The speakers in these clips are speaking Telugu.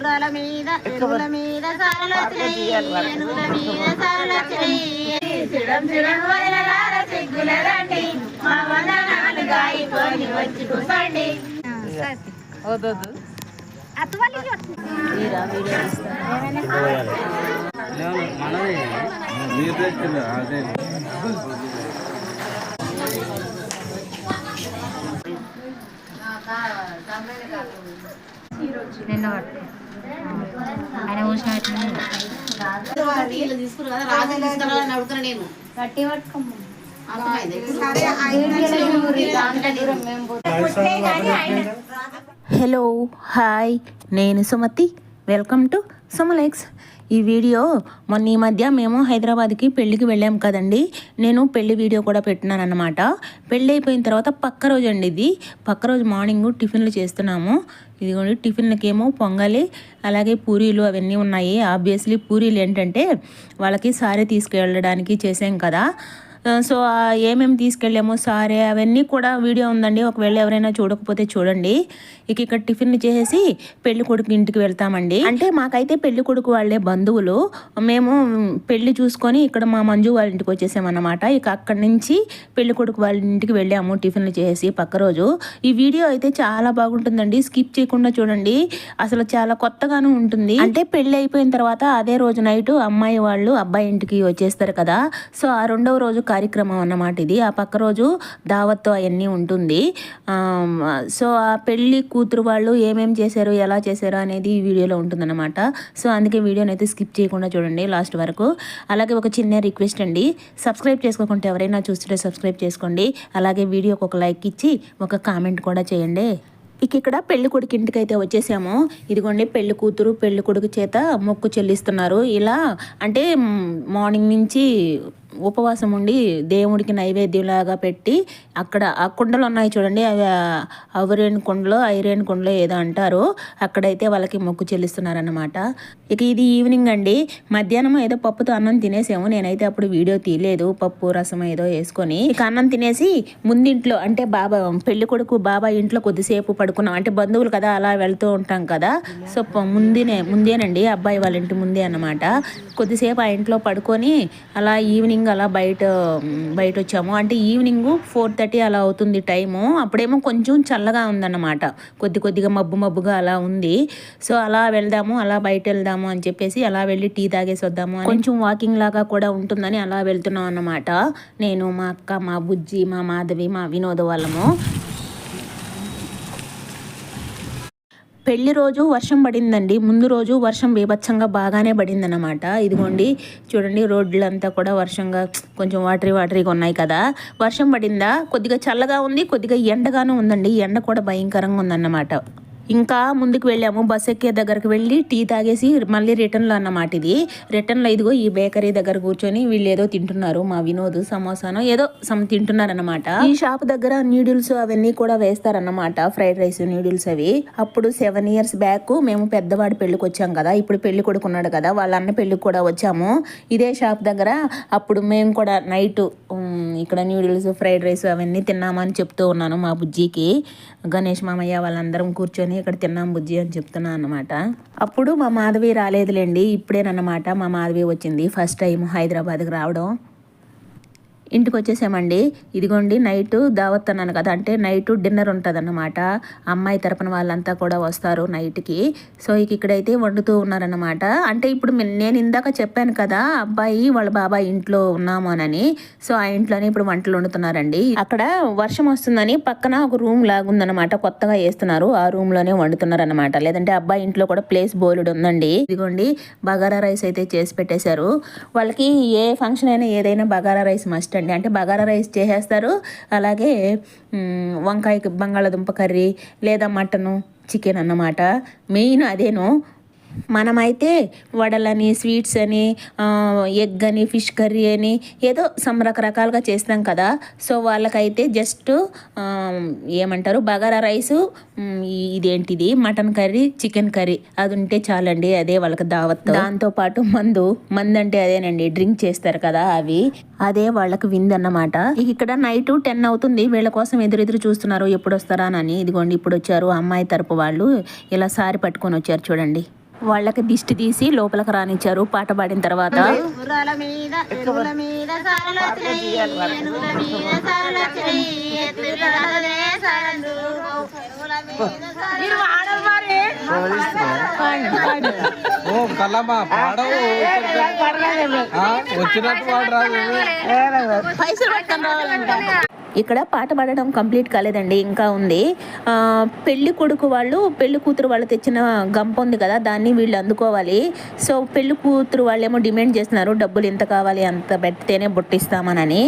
గుర్రాల మీద ఎరువుల మీద ఏనుగుల మీద సారలొచ్చినాయి సిడం సిడం వదలరార సిగ్గుల రండి మా వందనాలు వచ్చి కూసండి మీరా తెచ్చింది అదే నిన్న ఆయన ఊసిన గట్టి హలో హాయ్ నేను సుమతి. వెల్కమ్ టు సుమలెక్స్ ఈ వీడియో మొన్న ఈ మధ్య మేము హైదరాబాద్కి పెళ్ళికి వెళ్ళాం కదండి. నేను పెళ్ళి వీడియో కూడా పెట్టినాను అనమాట పెళ్ళి అయిపోయిన తర్వాత పక్క రోజు అండి ఇది. పక్క రోజు మార్నింగ్ టిఫిన్లు చేస్తున్నాము. ఇదిగోండి టిఫిన్లకేమో పొంగలి అలాగే పూరీలు అవన్నీ ఉన్నాయి. ఆబ్వియస్లీ పూరీలు ఏంటంటే వాళ్ళకి సారీ తీసుకెళ్ళడానికి చేసాం కదా. సో ఆ ఏమేమి తీసుకెళ్ళామో సారే అవన్నీ కూడా వీడియో ఉందండి. ఒకవేళ ఎవరైనా చూడకపోతే చూడండి. ఇక ఇక్కడ టిఫిన్ చేసేసి పెళ్ళి కొడుకు ఇంటికి వెళ్తామండి. అంటే మాకైతే పెళ్ళి కొడుకు వాళ్ళే బంధువులు. మేము పెళ్ళి చూసుకొని ఇక్కడ మా మంజు వాళ్ళ ఇంటికి వచ్చేసామన్నమాట. ఇక అక్కడి నుంచి పెళ్ళి కొడుకు వాళ్ళ ఇంటికి వెళ్ళాము టిఫిన్లు చేసి పక్క రోజు. ఈ వీడియో అయితే చాలా బాగుంటుందండి. స్కిప్ చేయకుండా చూడండి. అసలు చాలా కొత్తగాను ఉంటుంది. అంటే పెళ్ళి అయిపోయిన తర్వాత అదే రోజు నైట్ అమ్మాయి వాళ్ళు అబ్బాయి ఇంటికి వచ్చేస్తారు కదా. సో ఆ రెండవ రోజు కార్యక్రమం అన్నమాట ఇది. ఆ పక్క రోజు దావత్తు అవన్నీ ఉంటుంది. సో ఆ పెళ్ళి కూతురు వాళ్ళు ఏమేం చేశారు ఎలా చేశారు అనేది ఈ వీడియోలో ఉంటుందన్నమాట. సో అందుకే వీడియోని అయితే స్కిప్ చేయకుండా చూడండి లాస్ట్ వరకు. అలాగే ఒక చిన్న రిక్వెస్ట్ అండి. సబ్స్క్రైబ్ చేసుకోకుంటే ఎవరైనా చూస్తుంటే సబ్స్క్రైబ్ చేసుకోండి. అలాగే వీడియోకి ఒక లైక్ ఇచ్చి ఒక కామెంట్ కూడా చేయండి. ఇక ఇక్కడ పెళ్ళి కొడుకు ఇంటికి అయితే వచ్చేసాము. ఇదిగోండి పెళ్ళి కూతురు పెళ్ళి కొడుకు చేత మొక్కు చెల్లిస్తున్నారు. ఇలా అంటే మార్నింగ్ నుంచి ఉపవాసం ఉండి దేవుడికి నైవేద్యంలాగా పెట్టి అక్కడ ఆ కుండలు ఉన్నాయి చూడండి అవి అవరేణి కుండలో ఐరేణి కుండలో ఏదో అంటారు. అక్కడైతే వాళ్ళకి మొక్కు చెల్లిస్తున్నారన్నమాట. ఇక ఇది ఈవినింగ్ అండి. మధ్యాహ్నం ఏదో పప్పుతో అన్నం తినేసాము. నేనైతే అప్పుడు వీడియో తీయలేదు. పప్పు రసం ఏదో వేసుకొని ఇక అన్నం తినేసి ముందింట్లో అంటే బాబా పెళ్ళి కొడుకు బాబా ఇంట్లో కొద్దిసేపు పడుకున్నాం. అంటే బంధువులు కదా అలా వెళ్తూ ఉంటాం కదా. సో ముందునే ముందేనండి. అబ్బాయి వాళ్ళ ఇంటి ముందే అనమాట కొద్దిసేపు ఆ ఇంట్లో పడుకొని అలా ఈవినింగ్ అలా బయట బయట వచ్చాము అంటే ఈవినింగ్ ఫోర్ థర్టీ అలా అవుతుంది టైము. అప్పుడేమో కొంచెం చల్లగా ఉందన్నమాట. కొద్ది కొద్దిగా మబ్బు మబ్బుగా అలా ఉంది. సో అలా వెళ్దాము అలా బయట వెళ్దాము అని చెప్పేసి అలా వెళ్ళి టీ తాగేసి వద్దాము కొంచెం వాకింగ్ లాగా కూడా ఉంటుందని అలా వెళ్తున్నాం అన్నమాట నేను మా అక్క మా బుజ్జి మా మాధవి మా వినోద వాళ్ళము. పెళ్ళి రోజు వర్షం పడిందండి. ముందు రోజు వర్షం బీభత్సంగా బాగానే పడిందన్నమాట. ఇదిగోండి చూడండి రోడ్లంతా కూడా వర్షంగా కొంచెం వాటరీ వాటరీగా ఉన్నాయి కదా. వర్షం పడిందా? కొద్దిగా చల్లగా ఉంది కొద్దిగా ఎండగాను ఉందండి. ఎండ కూడా భయంకరంగా ఉందన్నమాట. ఇంకా ముందుకు వెళ్ళాము. బస్ ఎక్కే దగ్గరకు వెళ్ళి టీ తాగేసి మళ్ళీ రిటర్న్లో అన్నమాట ఇది. రిటర్న్లో ఇదిగో ఈ బేకరీ దగ్గర కూర్చొని వీళ్ళు ఏదో తింటున్నారు. మా వినోద్ సమోసానో ఏదో సమ్ తింటున్నారనమాట ఈ షాప్ దగ్గర నూడిల్స్ అవన్నీ కూడా వేస్తారన్నమాట. ఫ్రైడ్ రైస్ నూడిల్స్ అవి. అప్పుడు సెవెన్ ఇయర్స్ బ్యాక్ మేము పెద్దవాడి పెళ్ళికి వచ్చాం కదా. ఇప్పుడు పెళ్ళి కొడుకున్నాడు కదా. వాళ్ళ అన్న పెళ్ళికి కూడా వచ్చాము. ఇదే షాప్ దగ్గర అప్పుడు మేము కూడా నైట్ ఇక్కడ నూడిల్స్ ఫ్రైడ్ రైస్ అవన్నీ తిన్నామని చెప్తూ ఉన్నాను మా బుజ్జికి. గణేష్ మామయ్య వాళ్ళందరం కూర్చొని ఇక్కడ తిన్నాం బుజ్జి అని చెప్తున్నాను అనమాట అప్పుడు మా మాధవి రాలేదులేండి ఇప్పుడేనమాట మా మాధవి వచ్చింది. ఫస్ట్ టైం హైదరాబాద్కి రావడం. ఇంటికి వచ్చేసామండి ఇదిగోండి నైట్ దావత్ అన్నాను కదా అంటే నైట్ డిన్నర్ ఉంటుందన్నమాట అమ్మాయి తరపున వాళ్ళంతా కూడా వస్తారు నైట్కి. సో ఇక ఇక్కడైతే వండుతూ ఉన్నారన్నమాట. అంటే ఇప్పుడు నేను ఇందాక చెప్పాను కదా అబ్బాయి వాళ్ళ బాబాయ్ ఇంట్లో ఉన్నామోనని సో ఆ ఇంట్లోనే ఇప్పుడు వంటలు వండుతున్నారండి. అక్కడ వర్షం వస్తుందని పక్కన ఒక రూమ్ లాగుందనమాట కొత్తగా వేస్తున్నారు ఆ రూమ్లోనే లేదంటే అబ్బాయి ఇంట్లో కూడా ప్లేస్ బోలుడు ఉందండి ఇదిగోండి బగారా రైస్ అయితే చేసి పెట్టేశారు. వాళ్ళకి ఏ ఫంక్షన్ అయినా ఏదైనా బగారా రైస్ మస్ట్ అండి అంటే బగారా రైస్ చేసేస్తారు. అలాగే వంకాయకి వంకాయ బంగాళాదుంప కర్రీ లేదా మటను చికెన్ అన్నమాట. మెయిన్ అదేను మనమైతే వడలని స్వీట్స్ అని ఎగ్ అని ఫిష్ కర్రీ అని ఏదో సమ్ రకరకాలుగా చేస్తాం కదా. సో వాళ్ళకైతే జస్ట్ ఏమంటారు బగారా రైసు ఇదేంటిది మటన్ కర్రీ చికెన్ కర్రీ. అది ఉంటే చాలండి అదే వాళ్ళకి దావత్. దాంతోపాటు మందు మందు అంటే అదేనండి డ్రింక్ చేస్తారు కదా అవి. అదే వాళ్ళకి విందు అన్నమాట ఇక్కడ నైట్ టెన్ అవుతుంది వీళ్ళ కోసం ఎదురు ఎదురు చూస్తున్నారు ఎప్పుడు వస్తారా అని. ఇదిగోండి ఇప్పుడు వచ్చారు అమ్మాయి తరపు వాళ్ళు. ఇలా సారి పట్టుకొని వచ్చారు చూడండి. వాళ్ళకి దిష్టి తీసి లోపలికి రానిచ్చారు. పాట పాడిన తర్వాత గుర్రాల ఓ కలమా పాడవు వచ్చినట్టు పాడరాదు ఇక్కడ పాట పాడడం కంప్లీట్ కాలేదండి ఇంకా ఉంది. పెళ్ళి కొడుకు వాళ్ళు పెళ్ళి కూతురు వాళ్ళు తెచ్చిన గంప ఉంది కదా దాన్ని వీళ్ళు అందుకోవాలి. సో పెళ్ళి కూతురు వాళ్ళేమో డిమాండ్ చేస్తున్నారు డబ్బులు ఎంత కావాలి అంత పెడితేనే బొట్టిస్తామనని.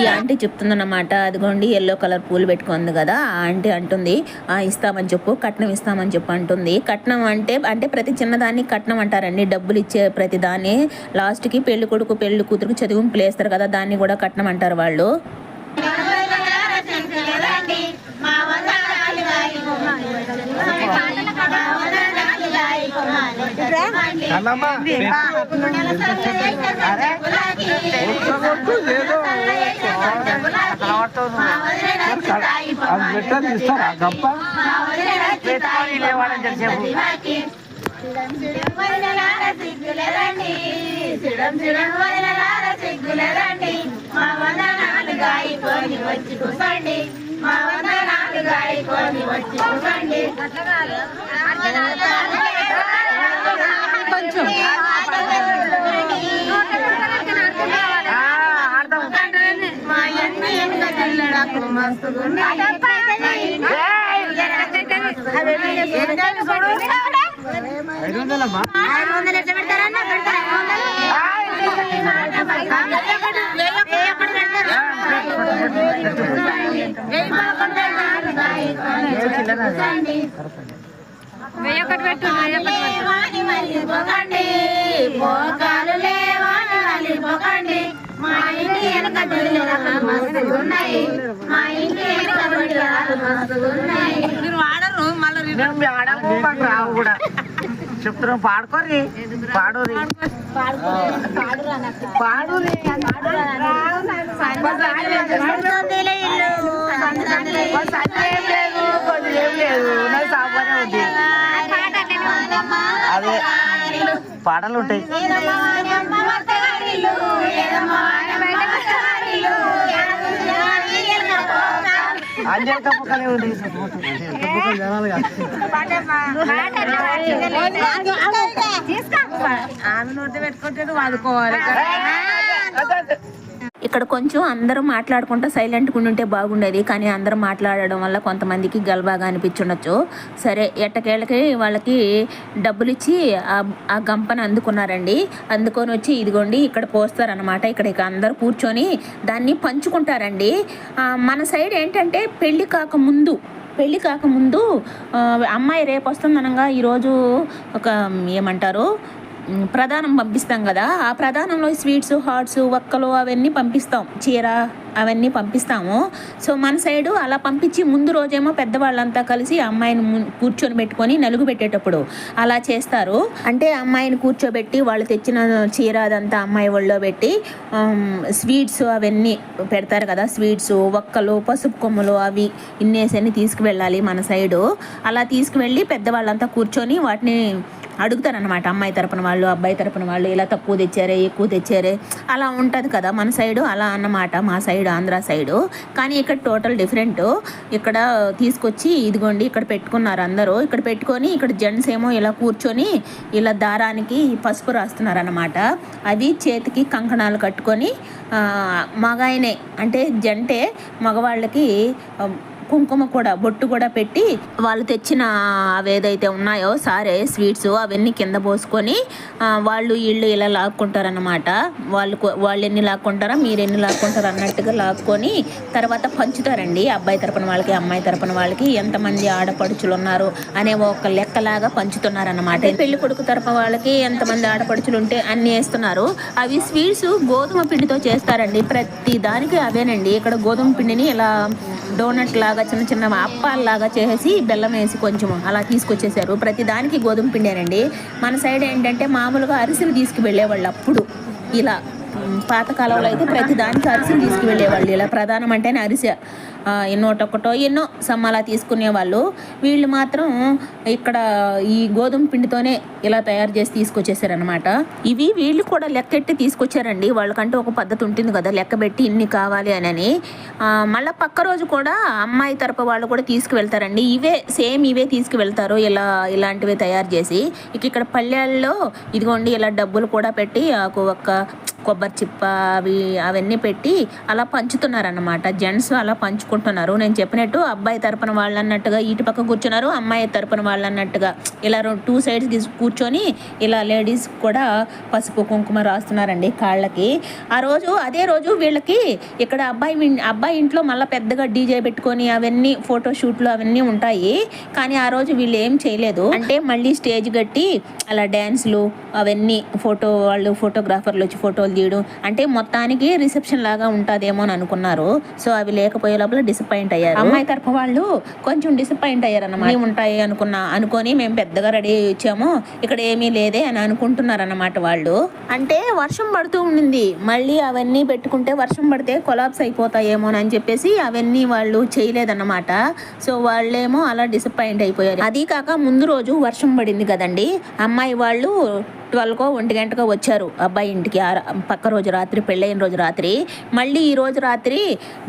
ఈ ఆంటీ చెప్తుందన్నమాట. అదిగోండి ఎల్లో కలర్ పూలు పెట్టుకుంది కదా ఆ ఆంటీ అంటుంది ఆ ఇస్తామని చెప్పు కట్నం ఇస్తామని చెప్పు అంటుంది. కట్నం అంటే అంటే ప్రతి చిన్నదాన్ని కట్నం అంటారండి. డబ్బులు ఇచ్చే ప్రతి దాన్ని లాస్ట్కి పెళ్ళి కొడుకు పెళ్ళి కూతురుకు చదువు వేస్తారు కదా దాన్ని కూడా కట్నం అంటారు వాళ్ళు. వందనాలు గాలి కొమ్మాలి. కలమా గప్ప మా వందనాలు గాయకొని వచ్చి కూసండి మా వందనాలు గాయకొని వచ్చి కూసండి కొంచెం ఐదు వందలమ్మా ఐదు వందలు ఎట్లా పెడతారన్న? పెడతారా? ఐదు వందలు? వెయ్యి ఒకటి పెడతారా? వెయ్యి పదకొండు కూర్చోండి. లేవాని మళ్ళీ పోకండి. పోకాలు లేవాని మళ్ళీ పోకండి. మా ఇంటి వెనక దొరికారు మస్తుగున్నాయి మా ఇంటి వెనక దొరికారు మస్తుగున్నాయి మేము ఆడము మాకు రావు కూడా చెప్తున్నాం పాడుకోరి పాడోరి పాడురి లేదు. నాకు ఉంది. అదే పాటలు ఉంటాయి. అంజల్ కప్పకలే ఉంది ఆమె నోటి పెట్టుకుంటే నువ్వు ఆదుకోవాలి ఇక్కడ కొంచెం అందరూ మాట్లాడుకుంటూ సైలెంట్గా ఉంటే బాగుండేది. కానీ అందరూ మాట్లాడడం వల్ల కొంతమందికి గల్బాగా అనిపించుండొచ్చు. సరే ఎట్టకేళ్ళకి వాళ్ళకి డబ్బులు ఇచ్చి ఆ గంపను అందుకున్నారండి. అందుకొని వచ్చి ఇదిగోండి ఇక్కడ పోస్తారనమాట ఇక్కడ ఇక అందరూ కూర్చొని దాన్ని పంచుకుంటారండి. మన సైడ్ ఏంటంటే పెళ్ళి కాకముందు పెళ్ళి కాకముందు అమ్మాయి రేపు వస్తుందనగా ఈరోజు ఒక ఏమంటారు ప్రధానం పంపిస్తాం కదా. ఆ ప్రధానంలో స్వీట్స్ హాట్స్ వక్కలు అవన్నీ పంపిస్తాం. చీర అవన్నీ పంపిస్తాము. సో మన సైడు అలా పంపించి ముందు రోజేమో పెద్దవాళ్ళంతా కలిసి అమ్మాయిని కూర్చొని పెట్టుకొని నలుగు పెట్టేటప్పుడు అలా చేస్తారు. అంటే అమ్మాయిని కూర్చోబెట్టి వాళ్ళు తెచ్చిన చీర అదంతా అమ్మాయి ఒళ్ళో పెట్టి స్వీట్స్ అవన్నీ పెడతారు కదా. స్వీట్స్ వక్కలు పసుపు కొమ్మలు అవి ఇన్నేసన్ని తీసుకువెళ్ళాలి మన సైడు. అలా తీసుకువెళ్ళి పెద్దవాళ్ళంతా కూర్చొని వాటిని అడుగుతారనమాట అమ్మాయి తరపున వాళ్ళు అబ్బాయి తరపున వాళ్ళు ఇలా తక్కువ తెచ్చారే ఎక్కువ తెచ్చారే అలా ఉంటుంది కదా మన సైడు అలా అన్నమాట మా సైడు ఆంధ్ర సైడు. కానీ ఇక్కడ టోటల్ డిఫరెంట్. ఇక్కడ తీసుకొచ్చి ఇదిగోండి ఇక్కడ పెట్టుకున్నారు అందరూ. ఇక్కడ పెట్టుకొని ఇక్కడ జెంట్స్ ఏమో ఇలా కూర్చొని ఇలా దారానికి పసుపు రాస్తున్నారు అనమాట అది చేతికి కంకణాలు కట్టుకొని మగాయనే అంటే జంటే మగవాళ్ళకి కుంకుమ కూడా బొట్టు కూడా పెట్టి వాళ్ళు తెచ్చిన అవి ఏదైతే ఉన్నాయో సారే స్వీట్స్ అవన్నీ కింద పోసుకొని వాళ్ళు వీళ్ళు ఇలా లాక్కుంటారనమాట వాళ్ళు వాళ్ళు ఎన్ని లాక్కుంటారా మీరు ఎన్ని లాక్కుంటారు అన్నట్టుగా లాక్కొని తర్వాత పంచుతారండి అబ్బాయి తరపున వాళ్ళకి అమ్మాయి తరపున వాళ్ళకి ఎంతమంది ఆడపడుచులు ఉన్నారు అనే ఒక లెక్కలాగా పంచుతున్నారన్నమాట. పెళ్ళి కొడుకు తరపున వాళ్ళకి ఎంతమంది ఆడపడుచులు ఉంటే అన్ని వేస్తున్నారు. అవి స్వీట్స్ గోధుమ పిండితో చేస్తారండి. ప్రతి దానికి అవేనండి. ఇక్కడ గోధుమ పిండిని ఇలా డోనట్ లాగా లాగా చిన్న చిన్న అప్పాల్లాగా చేసేసి బెల్లం వేసి కొంచెం అలా తీసుకొచ్చేసారు. ప్రతి దానికి గోధుమ పిండేనండి. మన సైడ్ ఏంటంటే మామూలుగా అరిసెలు తీసుకువెళ్ళేవాళ్ళు అప్పుడు ఇలా పాతకాలంలో అయితే ప్రతి దానికి అరిసెలు తీసుకువెళ్ళేవాళ్ళు. ఇలా ప్రధానం అంటేనే అరిసె. ఎన్నో ఎన్నోటొక్కటో ఎన్నో సమ్మాలా తీసుకునేవాళ్ళు వీళ్ళు మాత్రం ఇక్కడ ఈ గోధుమ పిండితోనే ఇలా తయారు చేసి తీసుకొచ్చేసారనమాట ఇవి వీళ్ళు కూడా లెక్కెట్టి తీసుకొచ్చారండి. వాళ్ళకంటే ఒక పద్ధతి ఉంటుంది కదా లెక్క పెట్టి ఇన్ని కావాలి అని మళ్ళీ పక్క రోజు కూడా అమ్మాయి తరపు వాళ్ళు కూడా తీసుకువెళ్తారండి. ఇవే సేమ్ ఇవే తీసుకువెళ్తారు ఇలా ఇలాంటివి తయారు చేసి. ఇక ఇక్కడ పల్లెల్లో ఇదిగోండి ఇలా డబ్బులు కూడా పెట్టి ఒక ఒక్క కొబ్బరి చిప్ప అవి అవన్నీ పెట్టి అలా పంచుతున్నారన్నమాట. జెంట్స్ అలా పంచుకుంటున్నారు. నేను చెప్పినట్టు అబ్బాయి తరపున వాళ్ళు అన్నట్టుగా ఇటు పక్క కూర్చున్నారు అమ్మాయి తరపున వాళ్ళు అన్నట్టుగా ఇలా టూ సైడ్స్ కూర్చొని ఇలా లేడీస్ కూడా పసుపు కుంకుమ రాస్తున్నారండి కాళ్ళకి. ఆ రోజు అదే రోజు వీళ్ళకి ఇక్కడ అబ్బాయి అబ్బాయి ఇంట్లో మళ్ళీ పెద్దగా డీజే పెట్టుకొని అవన్నీ ఫోటో షూట్లు అవన్నీ ఉంటాయి. కానీ ఆ రోజు వీళ్ళు ఏం చేయలేదు. అంటే మళ్ళీ స్టేజ్ కట్టి అలా డ్యాన్స్లు అవన్నీ ఫోటో వాళ్ళు ఫోటోగ్రాఫర్లు వచ్చి ఫోటోలు తీయడం అంటే మొత్తానికి రిసెప్షన్ లాగా ఉంటుందేమో అని అనుకున్నారు. సో అవి లేకపోయే లోపల డిసప్పాయింట్ అయ్యారు. అమ్మాయి తరపు వాళ్ళు కొంచెం డిసప్పాయింట్ అయ్యారు అన్నమాట ఏమి ఉంటాయి అనుకున్నా అనుకొని మేము పెద్దగా రెడీ ఇచ్చాము ఇక్కడ ఏమీ లేదే అని అనుకుంటున్నారు అన్నమాట వాళ్ళు. అంటే వర్షం పడుతూ ఉండింది. మళ్ళీ అవన్నీ పెట్టుకుంటే వర్షం పడితే కొలాప్స్ అయిపోతాయేమో అని చెప్పేసి అవన్నీ వాళ్ళు చేయలేదన్నమాట. సో వాళ్ళేమో అలా డిసప్పాయింట్ అయిపోయారు. అది కాక ముందు రోజు వర్షం పడింది కదండి. అమ్మాయి వాళ్ళు ట్వెల్వ్కో ఒంటి గంటకో వచ్చారు అబ్బాయి ఇంటికి. ఆ పక్క రోజు రాత్రి పెళ్ళైన రోజు రాత్రి. మళ్ళీ ఈ రోజు రాత్రి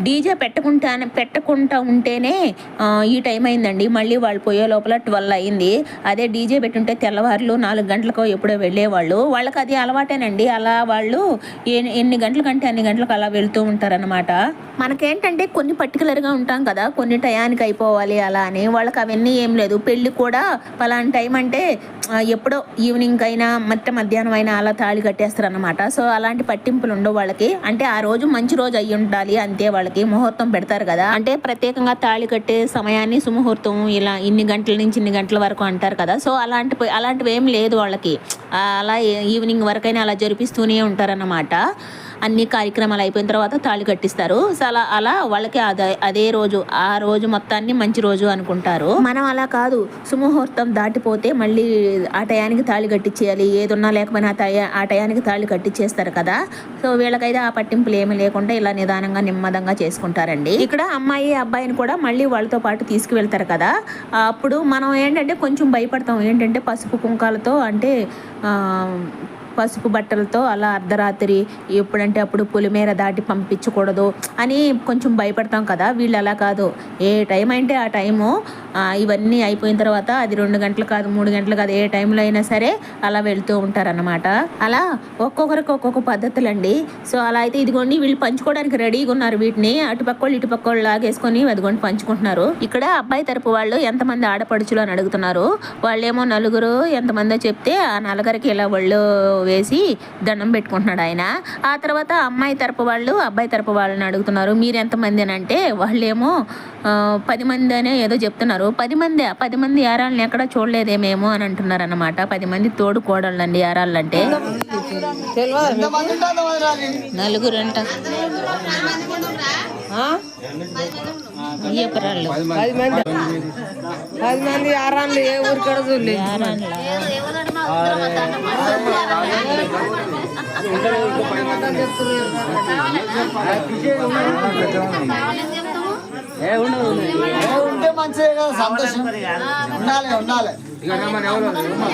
డీజే పెట్టుకుంటానే పెట్టకుండా ఉంటేనే ఈ టైం అయిందండి. మళ్ళీ వాళ్ళు పోయే లోపల ట్వెల్వ్ అయింది. అదే డీజే పెట్టుంటే తెల్లవారులు నాలుగు గంటలకో ఎప్పుడో వెళ్ళేవాళ్ళు. వాళ్ళకి అది అలవాటేనండి. అలా వాళ్ళు ఎన్ని ఎన్ని గంటల కంటే అన్ని గంటలకు అలా వెళ్తూ ఉంటారనమాట మనకేంటంటే కొన్ని పర్టికులర్గా ఉంటాం కదా కొన్ని టయానికి అయిపోవాలి అలా అని. వాళ్ళకి అవన్నీ ఏం లేదు. పెళ్ళి కూడా పలానా టైం అంటే ఎప్పుడో ఈవినింగ్ అయినా మొత్తం మధ్యాహ్నం అయినా అలా తాళి కట్టేస్తారు అనమాట సో అలాంటి పట్టింపులు ఉండవు వాళ్ళకి. అంటే ఆ రోజు మంచి రోజు అయ్యి ఉండాలి అంతే వాళ్ళకి. ముహూర్తం పెడతారు కదా. అంటే ప్రత్యేకంగా తాళి కట్టే సమయాన్ని సుముహూర్తం ఇలా ఇన్ని గంటల నుంచి ఇన్ని గంటల వరకు అంటారు కదా. సో అలాంటి అలాంటివి ఏం లేదు వాళ్ళకి. అలా ఈవినింగ్ వరకైనా అలా జరిపిస్తూనే ఉంటారన్నమాట. అన్ని కార్యక్రమాలు అయిపోయిన తర్వాత తాళి కట్టిస్తారు. సో అలా అలా వాళ్ళకి అదే అదే రోజు ఆ రోజు మొత్తాన్ని మంచి రోజు అనుకుంటారు. మనం అలా కాదు. సుముహూర్తం దాటిపోతే మళ్ళీ ఆ టయానికి తాళి కట్టించేయాలి ఏదున్నా లేకపోయినా ఆ ఆ టయానికి తాళి కట్టించేస్తారు కదా. సో వీళ్ళకైతే ఆ పట్టింపులు ఏమి లేకుండా ఇలా నిదానంగా నిమ్మదంగా చేసుకుంటారండి. ఇక్కడ అమ్మాయి అబ్బాయిని కూడా మళ్ళీ వాళ్ళతో పాటు తీసుకువెళ్తారు కదా. అప్పుడు మనం ఏంటంటే కొంచెం భయపడతాం. ఏంటంటే పసుపు కుంకాలతో అంటే పసుపు బట్టలతో అలా అర్ధరాత్రి ఎప్పుడంటే అప్పుడు పులిమేర దాటి పంపించకూడదు అని కొంచెం భయపడతాం కదా వీళ్ళు అలా కాదు. ఏ టైం అంటే ఆ టైము ఇవన్నీ అయిపోయిన తర్వాత అది రెండు గంటలు కాదు మూడు గంటలు కాదు ఏ టైంలో అయినా సరే అలా వెళ్తూ ఉంటారన్నమాట. అలా ఒక్కొక్కరికి ఒక్కొక్క పద్ధతులండి. సో అలా అయితే ఇదిగోండి వీళ్ళు పంచుకోవడానికి రెడీగా ఉన్నారు వీటిని. అటుపక్క వాళ్ళు ఇటుపక్క వాళ్ళు లాగేసుకొని అదిగోండి పంచుకుంటున్నారు. ఇక్కడ అబ్బాయి తరపు వాళ్ళు ఎంతమంది ఆడపడుచులు అని అడుగుతున్నారు. వాళ్ళేమో నలుగురు ఎంతమందో చెప్తే ఆ నలుగురికి ఇలా వాళ్ళు వేసి దండం పెట్టుకుంటున్నాడు ఆయన. ఆ తర్వాత అమ్మాయి తరపు వాళ్ళు అబ్బాయి తరపు వాళ్ళని అడుగుతున్నారు మీరు ఎంతమంది అని అంటే వాళ్ళేమో పది మంది అనే ఏదో చెప్తున్నారు. పది మంది పది మంది యారాలని ఎక్కడ చూడలేదేమేమో అని అంటున్నారు అనమాట పది మంది తోడు కోడళ్ళండి యారాలంటే నలుగురు అంట పది మంది. పది మంది. ఆరాన్లు ఏ ఊరికాడ చూడలే యారాన్లా ఉంటే మంచిదే కదా సంతోషం. ఉండాలి ఉండాలి.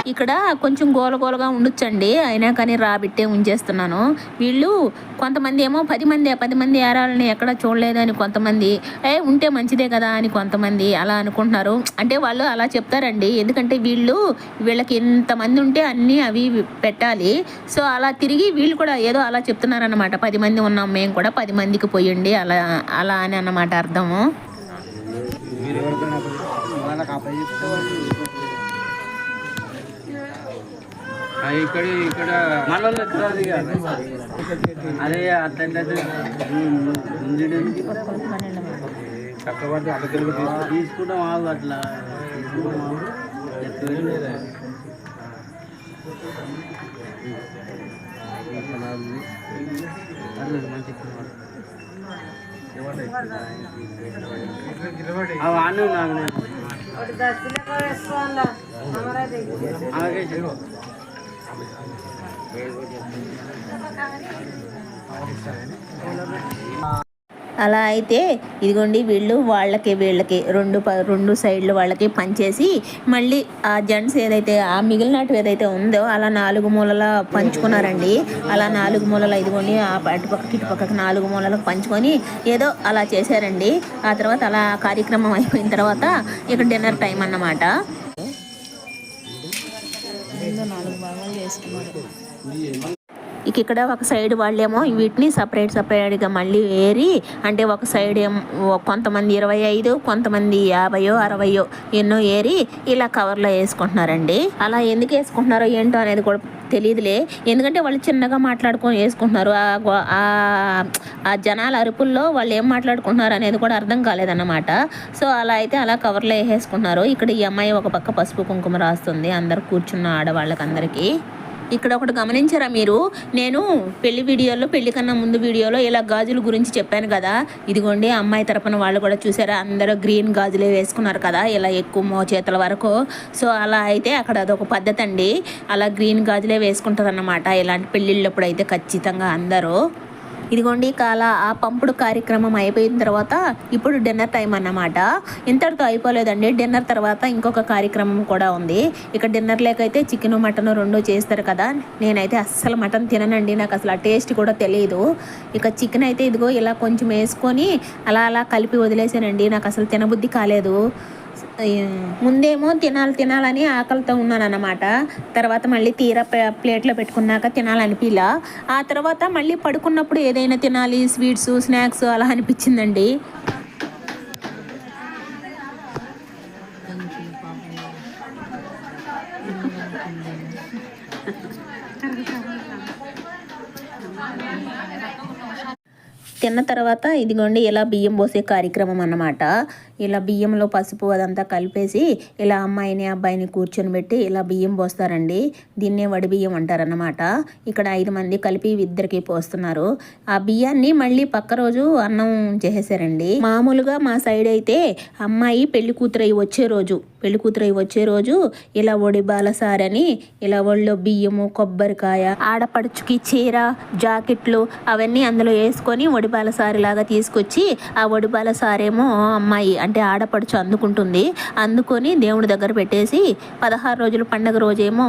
ఇక్కడ కొంచెం గోలగోలగా ఉండొచ్చండి. అయినా కానీ రాబిట్టే ఉంచేస్తున్నాను. వీళ్ళు కొంతమంది ఏమో పది మంది పది మంది ఏరాలని ఎక్కడ చూడలేదని కొంతమంది ఏ ఉంటే మంచిదే కదా అని కొంతమంది అలా అనుకుంటున్నారు. అంటే వాళ్ళు అలా చెప్తారండి. ఎందుకంటే వీళ్ళు వీళ్ళకి ఎంతమంది ఉంటే అన్నీ అవి పెట్టాలి. సో అలా తిరిగి వీళ్ళు కూడా ఏదో అలా చెప్తున్నారన్నమాట. పది మంది ఉన్నాం మేము కూడా పది మందికి పోయండి అలా అలా అని అన్నమాట అర్థము ఆ, ఇక్కడ ఇక్కడ. ఎత్తురాదు ఇక. అదే అట్లా చక్కబడి అక్కడికి తీసుకుంటాం ఆగు అట్లా. అన్నీ చెప్పు. అలా అయితే ఇదిగోండి వీళ్ళు వాళ్ళకి వీళ్ళకి రెండు రెండు సైడ్లు వాళ్ళకి పంచేసి మళ్ళీ ఆ జెంట్స్ ఏదైతే ఆ మిగిలినట్టు ఏదైతే ఉందో అలా నాలుగు మూలల పంచుకున్నారండి. అలా నాలుగు మూలల ఇదిగోండి ఆ అటుపక్కకి ఇటుపక్కకి ఇటు పక్కకి నాలుగు మూలలకు పంచుకొని ఏదో అలా చేశారండి. ఆ తర్వాత అలా కార్యక్రమం అయిపోయిన తర్వాత ఇక డిన్నర్ టైం అన్నమాట. నాలుగు భాగాలు చేసుకున్నారు ఇక ఇక్కడ ఒక సైడ్ వాళ్ళేమో వీటిని సపరేట్ సపరేట్గా మళ్ళీ ఏరి అంటే ఒక సైడ్ ఏమో కొంతమంది ఇరవై ఐదు కొంతమంది యాభయో అరవయో ఎన్నో ఏరి ఇలా కవర్లో వేసుకుంటున్నారండి. అలా ఎందుకు వేసుకుంటున్నారో ఏంటో అనేది కూడా తెలియదులే ఎందుకంటే వాళ్ళు చిన్నగా మాట్లాడుకొని వేసుకుంటున్నారు. ఆ జనాల అరుపుల్లో వాళ్ళు ఏం మాట్లాడుకుంటున్నారు అనేది కూడా అర్థం కాలేదన్నమాట. సో అలా అయితే అలా కవర్లో వేసేసుకుంటున్నారు. ఇక్కడ ఈ అమ్మాయి ఒక పక్క పసుపు కుంకుమ రాస్తుంది. అందరు కూర్చున్న ఆడవాళ్ళకి అందరికీ ఇక్కడ ఒకటి గమనించారా మీరు? నేను పెళ్ళి వీడియోలో పెళ్ళి కన్నా ముందు వీడియోలో ఇలా గాజుల గురించి చెప్పాను కదా. ఇదిగోండి అమ్మాయి తరపున వాళ్ళు కూడా చూసారా? అందరూ గ్రీన్ గాజులే వేసుకున్నారు కదా ఇలా ఎక్కువ మోచేతుల వరకు. సో అలా అయితే అక్కడ అదొక పద్ధతి అండి. అలా గ్రీన్ గాజులే వేసుకుంటారన్నమాట. ఇలాంటి పెళ్ళిళ్ళప్పుడు అయితే ఖచ్చితంగా అందరూ. ఇదిగోండి కాల ఆ పంపుడు కార్యక్రమం అయిపోయిన తర్వాత ఇప్పుడు డిన్నర్ టైం అన్నమాట. ఇంతటితో అయిపోలేదండి. డిన్నర్ తర్వాత ఇంకొక కార్యక్రమం కూడా ఉంది. ఇక డిన్నర్ లేకైతే చికెన్ మటన్ రెండు చేస్తారు కదా. నేనైతే అస్సలు మటన్ తిననండి. నాకు అసలు ఆ టేస్ట్ కూడా తెలియదు ఇక చికెన్ అయితే ఇదిగో ఇలా కొంచెం వేసుకొని అలా అలా కలిపి వదిలేసానండి. నాకు అసలు తినబుద్ధి కాలేదు. ముందేమో తినాలి తినాలని ఆకలితో ఉన్నాను అన్నమాట తర్వాత మళ్ళీ తీరా ప్లే- ప్లేట్లో పెట్టుకున్నాక తినాలనిపిలా. ఆ తర్వాత మళ్ళీ పడుకున్నప్పుడు ఏదైనా తినాలి స్వీట్స్ స్నాక్స్ అలా అనిపించిందండి. తిన్న తర్వాత ఇదిగోండి ఇలా బియ్యం పోసే కార్యక్రమం అన్నమాట. ఇలా బియ్యంలో పసుపు అదంతా కలిపేసి ఇలా అమ్మాయిని అబ్బాయిని కూర్చొని పెట్టి ఇలా బియ్యం పోస్తారండి. దీన్నే వడి బియ్యం అంటారన్నమాట. ఇక్కడ ఐదు మంది కలిపి ఇద్దరికి పోస్తున్నారు. ఆ బియ్యాన్ని మళ్ళీ పక్క రోజు అన్నం చేసేసారండి. మామూలుగా మా సైడ్ అయితే అమ్మాయి పెళ్ళి కూతురై వచ్చే రోజు పెళ్ళి కూతురై వచ్చే రోజు ఇలా ఒడిబాల సారని ఇలా ఒళ్ళో బియ్యము కొబ్బరికాయ ఆడపడుచుకి చీర జాకెట్లు అవన్నీ అందులో వేసుకొని ఒడిబాల సారి లాగా తీసుకొచ్చి ఆ ఒడిబాల సారేమో అమ్మాయి అంటే ఆడపడుచు అందుకుంటుంది. అందుకొని దేవుడి దగ్గర పెట్టేసి పదహారు రోజుల పండగ రోజేమో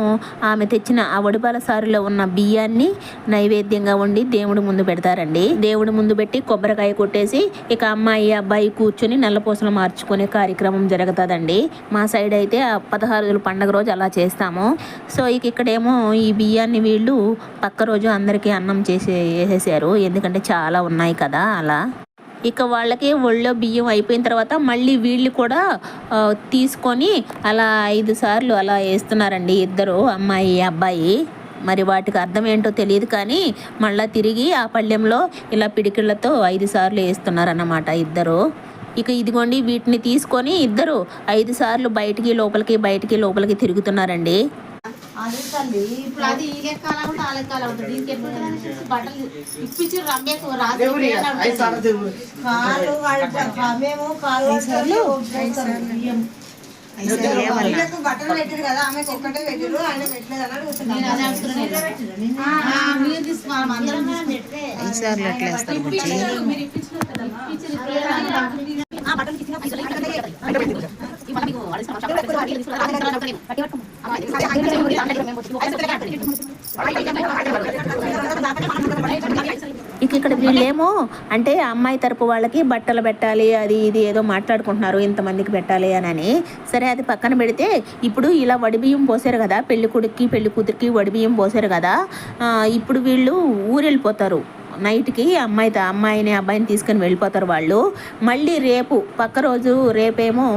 ఆమె తెచ్చిన ఆ ఒడిబాల సారిలో ఉన్న బియ్యాన్ని నైవేద్యంగా వండి దేవుడి ముందు పెడతారండి. దేవుడి ముందు పెట్టి కొబ్బరికాయ కొట్టేసి ఇక అమ్మాయి అబ్బాయి కూర్చొని నల్లపూసలు మార్చుకునే కార్యక్రమం జరుగుతుందండి. మా సైడ్ అయితే ఆ పదహారు రోజుల పండగ రోజు అలా చేస్తాము. సో ఇక ఇక్కడేమో ఈ బియ్యాన్ని వీళ్ళు పక్క రోజు అందరికీ అన్నం చేసి వేసేసారు ఎందుకంటే చాలా ఉన్నాయి కదా అలా. ఇక వాళ్ళకి ఒళ్ళో బియ్యం అయిపోయిన తర్వాత మళ్ళీ వీళ్ళు కూడా తీసుకొని అలా ఐదు సార్లు అలా వేస్తున్నారండి ఇద్దరు అమ్మాయి అబ్బాయి. మరి వాటికి అర్థం ఏంటో తెలియదు కానీ మళ్ళీ తిరిగి ఆ పళ్ళెంలో ఇలా పిడికిళ్ళతో ఐదు సార్లు వేస్తున్నారన్నమాట ఇద్దరు. ఇక ఇదిగోండి వీటిని తీసుకొని ఇద్దరు ఐదు సార్లు బయటికి లోపలికి బయటికి లోపలికి తిరుగుతున్నారండి. ఇప్పుడు అది ఈ ఆ ఉంటుంది. దీనికి ఎప్పుడు చూసి బట్టలు ఇప్పించి. కాళ్ళు మేము కాళ్ళు బట్టలు పెట్టారు కదా ఆమెకు ఒక్కటే పెట్టారు ఆయన పెట్టలేదు అని అడుగుతున్నాను ఇక్కడ వీళ్ళేమో అంటే అమ్మాయి తరపు వాళ్ళకి బట్టలు పెట్టాలి అది ఇది ఏదో మాట్లాడుకుంటున్నారు ఇంతమందికి పెట్టాలి అని అని సరే అది పక్కన పెడితే ఇప్పుడు ఇలా వడిబియ్యం పోసారు కదా పెళ్ళి కొడుక్కి పెళ్ళి కూతురికి వడిబియ్యం పోసారు కదా ఇప్పుడు వీళ్ళు ఊరు వెళ్ళిపోతారు నైట్కి అమ్మాయి అమ్మాయిని అబ్బాయిని తీసుకొని వెళ్ళిపోతారు వాళ్ళు. మళ్ళీ రేపు పక్క రోజు రేపేమో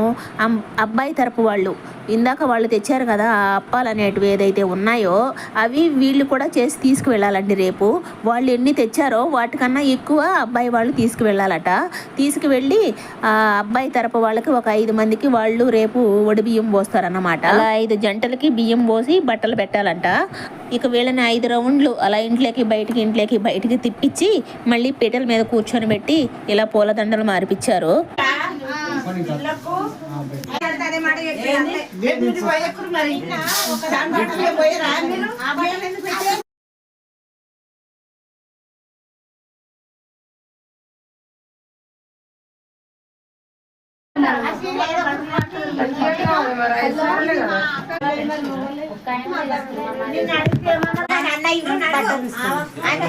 అబ్బాయి తరపు వాళ్ళు. ఇందాక వాళ్ళు తెచ్చారు కదా ఆ అప్పాలు అనేటివి ఏదైతే ఉన్నాయో అవి వీళ్ళు కూడా చేసి తీసుకువెళ్ళాలండి రేపు. వాళ్ళు ఎన్ని తెచ్చారో వాటికన్నా ఎక్కువ అబ్బాయి వాళ్ళు తీసుకువెళ్ళాలట. తీసుకువెళ్ళి ఆ అబ్బాయి తరపు వాళ్ళకి ఒక ఐదు మందికి వాళ్ళు రేపు ఒడి బియ్యం పోస్తారన్నమాట. అలా ఐదు జంటలకి బియ్యం పోసి బట్టలు పెట్టాలంట. ఇక వీళ్ళని ఐదు రౌండ్లు అలా ఇంట్లోకి బయటికి ఇంట్లోకి బయటికి తిప్పించి మళ్ళీ పీటల మీద కూర్చొని పెట్టి ఇలా పూలదండలు మార్పిచ్చారు. అదే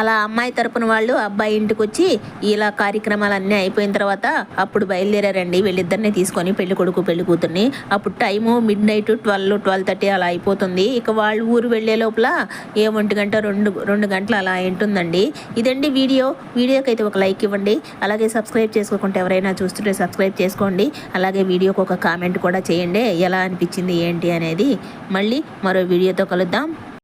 అలా అమ్మాయి తరపున వాళ్ళు అబ్బాయి ఇంటికి వచ్చి ఇలా కార్యక్రమాలన్నీ అయిపోయిన తర్వాత అప్పుడు బయలుదేరారండి. వీళ్ళిద్దరిని తీసుకొని పెళ్ళి కొడుకు పెళ్ళి కూతుర్ని. అప్పుడు time midnight twelve twelve thirty అలా అయిపోతుంది. ఇక వాళ్ళు ఊరు వెళ్ళే లోపల ఏ ఒంటి గంట రెండు రెండు గంటలు అలా ఉంటుందండి. ఇదండి వీడియో. వీడియోకి అయితే ఒక లైక్ ఇవ్వండి. అలాగే సబ్స్క్రైబ్ చేసుకోకుండా ఎవరైనా చూస్తుంటే సబ్స్క్రైబ్ చేసుకోండి. అలాగే వీడియోకి ఒక కామెంట్ కూడా చేయండి. ఎలా అనిపించింది ఏంటి అనేది మళ్ళీ మరో వీడియోతో కలుద్దాం.